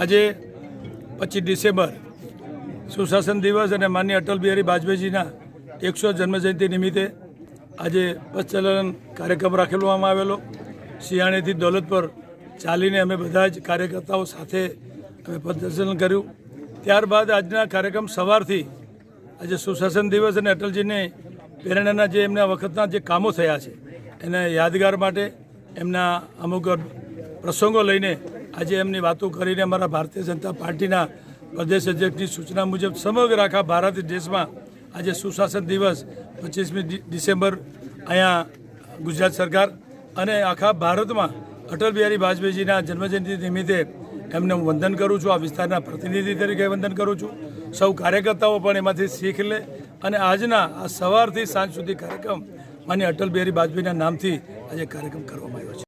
આજે પચીસ ડિસેમ્બર સુશાસન દિવસ અને માન્ય અટલ બિહારી વાજપેયીજીના એકસો જન્મજયંતિ નિમિત્તે આજે પથચલન કાર્યક્રમ રાખેલવામાં આવેલો. સિયાણીથી દોલત પર ચાલીને અમે બધા જ કાર્યકર્તાઓ સાથે અમે પ્રદર્શન કર્યું. ત્યારબાદ આજના કાર્યક્રમ સવારથી આજે સુશાસન દિવસ અને અટલજીને પ્રેરણાના જે એમના વખતના જે કામો થયા છે, એને યાદગાર માટે એમના અમુક પ્રસંગો લઈને આજે એમની વાતો કરીને અમારા ભારતીય જનતા પાર્ટીના પ્રદેશ અધ્યક્ષની સૂચના મુજબ સમગ્ર આખા ભારત દેશમાં આજે સુશાસન દિવસ પચીસમી ડિસેમ્બર અહીંયા ગુજરાત સરકાર અને આખા ભારતમાં અટલ બિહારી વાજપેયીજીના જન્મજયંતિ નિમિત્તે એમને હું વંદન કરું છું, આ વિસ્તારના પ્રતિનિધિ તરીકે વંદન કરું છું. સૌ કાર્યકર્તાઓ પણ એમાંથી શીખ લે અને આજના આ સવારથી સાંજ સુધી કાર્યક્રમ માન્ય અટલ બિહારી વાજપેયીના નામથી આજે કાર્યક્રમ કરવામાં આવ્યો છે.